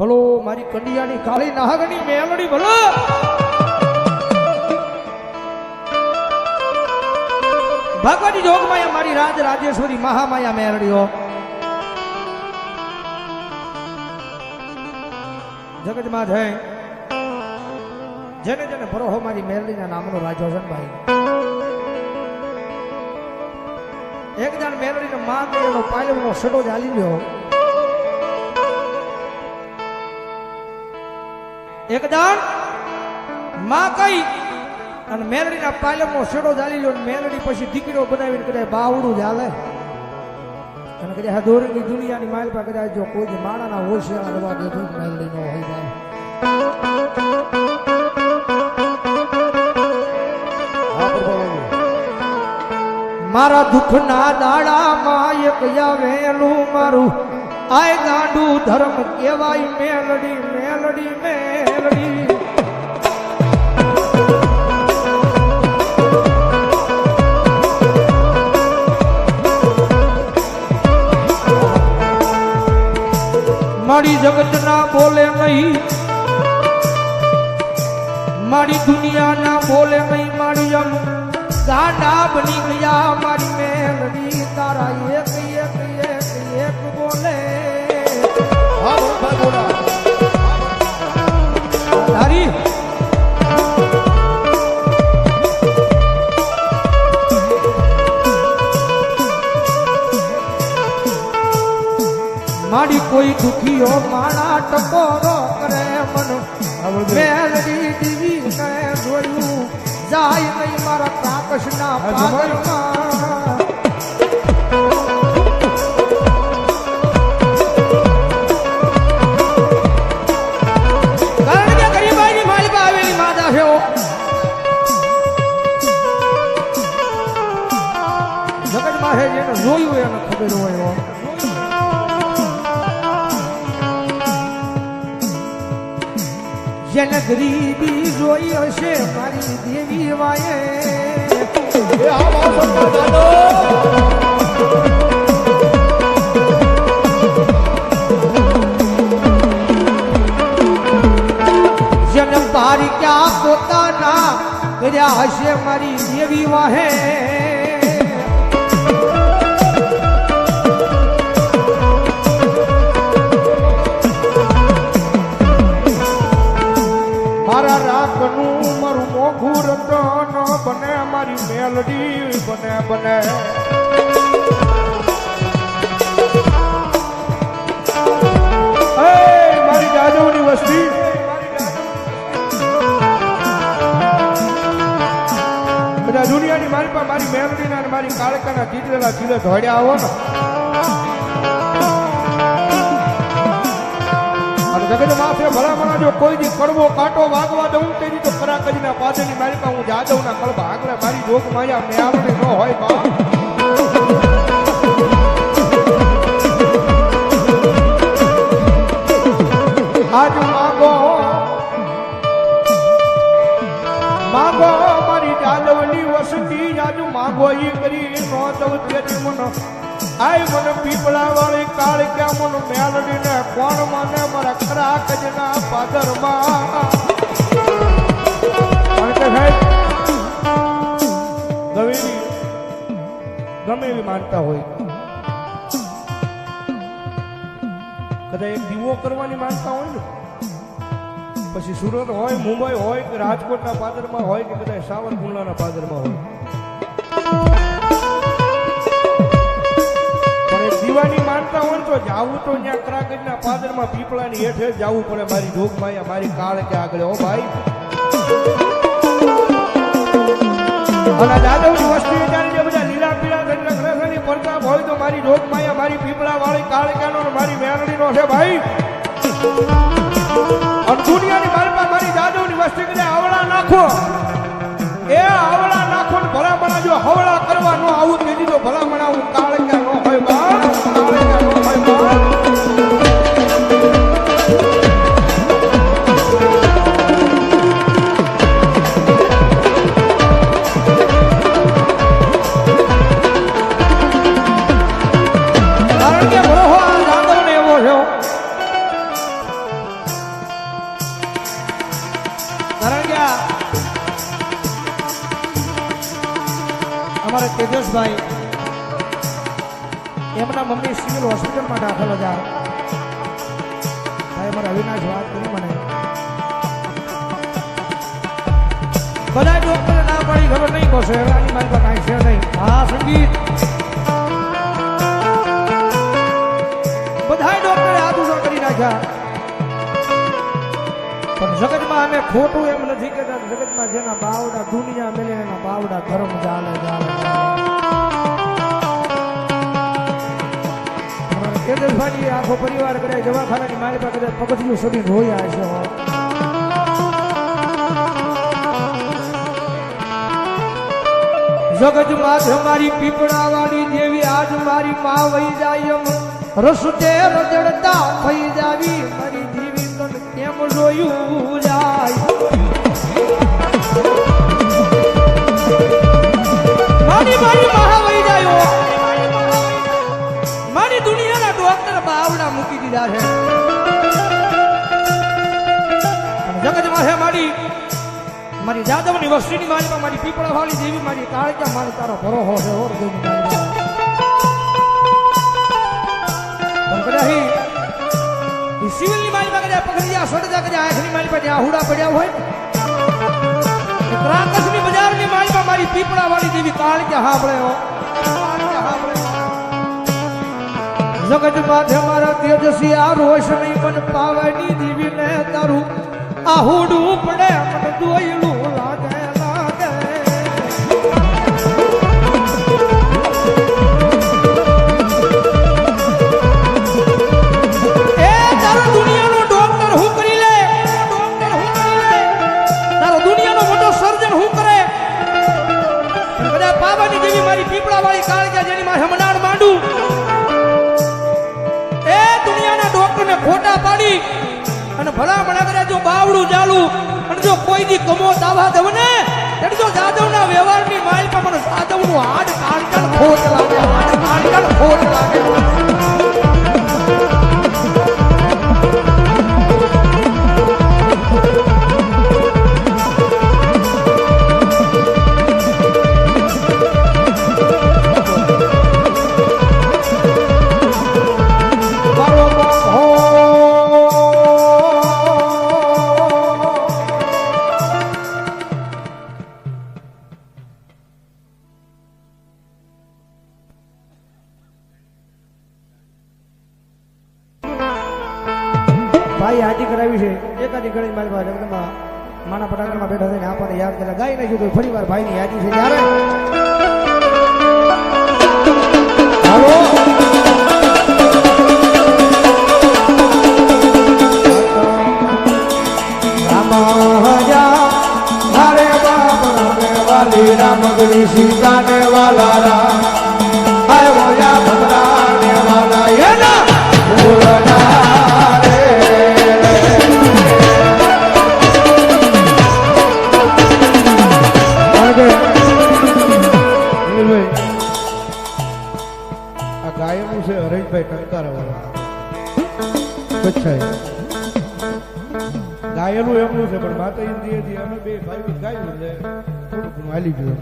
ભલો, મારી કંડિયાની કાળી નાગની મેલડી, ભલો. ભગવતી જોગમાયા મારી રાજ રાજેશ્વરી મહામાયા મેલડીઓ. જગતમાં જય. જેને જેને ભરોહો મારી મેલડીના નામનો રાજો છે ભાઈ. એક જણ મેલડીને માં ગયેલો પાયલનો સડો ચાલી ગયો એક જણમાં કઈ, અને મેલડીના પાયલમનો સડો ચાલી લો મેલડી પછી દીકરીઓ બનાવીને કદાચ બાવડું ચાલે અને કદાચ દોરીની દુનિયાની માલ પર કદાચ જો કોઈ માણાના હોશિયાર રવા દેતો મેલડી નો હોય મારા દુઃખના દાડામાં એક આવેલું મારું. આય ગાંડું ધર્મ કેવાય મેલડી મેલડી મેલડી. મારી જગત ના બોલે નહીં. મારી દુનિયા ના બોલે નહીં, મારી અમ ગાંડા બની ગયા. મારી મેલડી તારા એક એક એક એક બોલે. દુખીઓ માણા ટપોરો કરે મન. મેલડી ટીવી જોયું જાય નહીં મારા કાકશના હા, જેને ગરીબી જોઈ હશે મારી દેવી વાયે. તારી ક્યાં પોતાના કર્યા હશે મારી દેવી વાહે મારા રાખનું મારું મોઘું રતન બને મારી મેલડી, બને બને. મારી જાદવની વસ્તી. બધા દુનિયાની મારી પાસે મારી મેલડીના મારી કાળકાના ચીતરેલા ચીલે ધોડ્યા આવો ને. જગત માથે ભલામણા જો કોઈ દી કડવો કાંટો વાગવા દઉં, તેની તો ખરા કરીને પાછળની મારી પાસે હું જાદવના કળબા આગળ મારી જોગ માયા મેળવણી ન હોય, બા. મારી જાદવની વસતી, આજ માગો ઈ કરી, નો દઉં તેરી મન આય મન પીપળા વાળી કાળ ક્યાં મન મેલડી ને કોણ મને મારા ખરા કજના પાદરમાં? ગમે એવી માનતા હોય. કદાચ એક દીવો કરવાની માનતા હોય ને? પછી સુરત હોય, મુંબઈ હોય કે રાજકોટના પાદરમાં હોય કે કદાચ સાવરકુંડલાના પાદરમાં હોય? ને તો ત્યાં કરાગજના પાદરમાં પીપળાની હેઠે જવું પડે. મારી જોગમાયા મારી કાળ કે આગળ. ઓ ભાઈ. છે ભાઈ. અને મારી દાદવની વસ્તી કદાચ આવડા નાખો. એ આવડા નાખો ને ભલામણા જો હવળા કરવા આવું તેથી તો ભલામણા હું કાળકા તેજસભાઈ એમના મમ્મી સિવિલ હોસ્પિટલમાં દાખલ હતા. ભાઈ અમારા અવિનાશ વાત કરી મને. બધા ડોક્ટર ના પાડી, ખબર નહીં કહો શહેરાની મારી પાસે કાંઈ છે નહીં. હા, સંગીત. બધા ડોક્ટરે હાથ ઊભા કરી નાખ્યા. પણ જગતમાં અમે ખોટું એમ નથી કહેતા. જગતમાં જેના બાવડા દુનિયા મેલે, એના બાવડા ધર્મ ચાલે ચાલે કેદરભાઈ આખો પરિવાર કદાચ દવાખાનાની મારી પાસે કદાચ પગથિયું સુધી રોયા છે જગત માથે મારી પીપળા વાળી દેવી, આજ મારી મા વહી જાય રસતે રજડતા થઈ જાવી મારી મારી મારી મહા વહી જાય. મારી દુનિયાના ડોક્ટર બાવડા મૂકી દીધા છે. અને જગત મારી મારી જાદવની વસ્તીની મારીમાં મારી પીપળા વાળી દેવી મારી કાળજા મારી તારો ભરોહો છે ઓર સિવિલની મારીમાં કદાચ પકડી ગયા સડજા કદાચ આંખની મારી જ્યાં આહુડા પડ્યા હોય. ત્રાકસની બજારની મારીમાં મારી પીપળા વાળી દેવી કાળ કે હો. કાળજા હાંભળે જગત માથે મારા તેજસી આ રોશની મન પાવાની દીવી ને તારું આહુડું પડે, મન લાગે. કોઈ દી કમો દાવા દવ ને એટલે જો જાદવના વ્યવહારની પર મને હાડ બેઠા થઈને આપણને યાદ કરે ગાઈ નાખ્યું તો ફરી વાર ભાઈની યાદી છે ત્યારે હાલો હરે બાપ રામે વાલી રામગરી સીતા ગાયેલું એમનું છે, પણ માતા ઇન્દ્રિયથી અમે બે ભાઈ ગાયું છે. થોડું ઘણું ગયું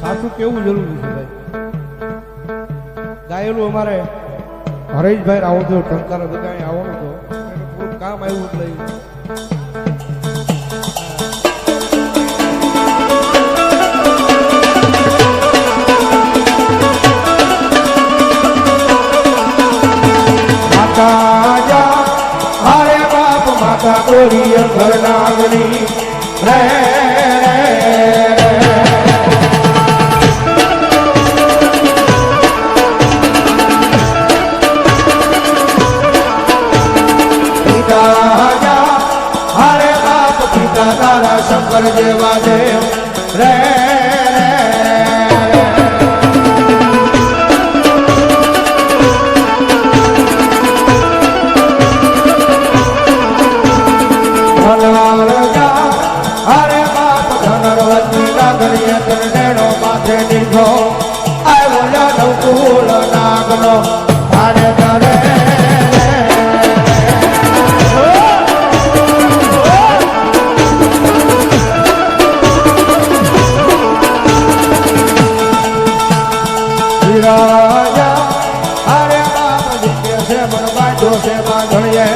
સાચું કેવું જરૂરી છે ભાઈ? ગાયેલું અમારે હરેશભાઈ આવો તો ટંકાર અહીં આવવાનું તો. એને થોડું કામ આવ્યું એટલે તારા શંકર જેવા દેવ. રે માથે દીધો આવ્યો નાગનો હારે છે બાંધણીએ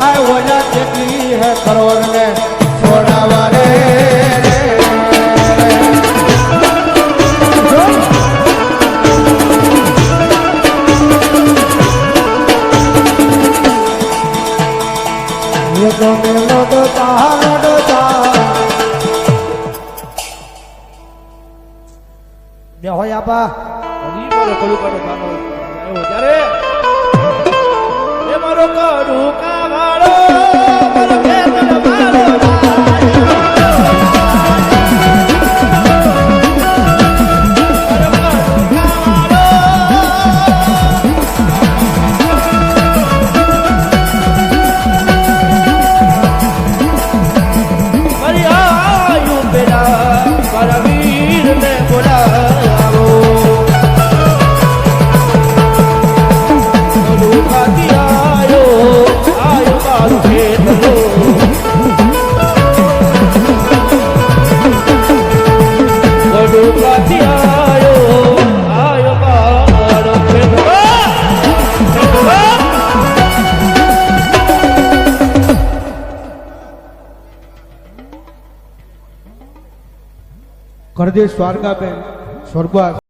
આ ઓજા કેટલી હે કરોડ ને છોડાવા રે બે હોય આપા. હજી મારો કડું કાઢો આવ્યો ત્યારે. મારો કરું વાળો કરદે સ્વાર્ગાબેન સ્વર્ગવાસ.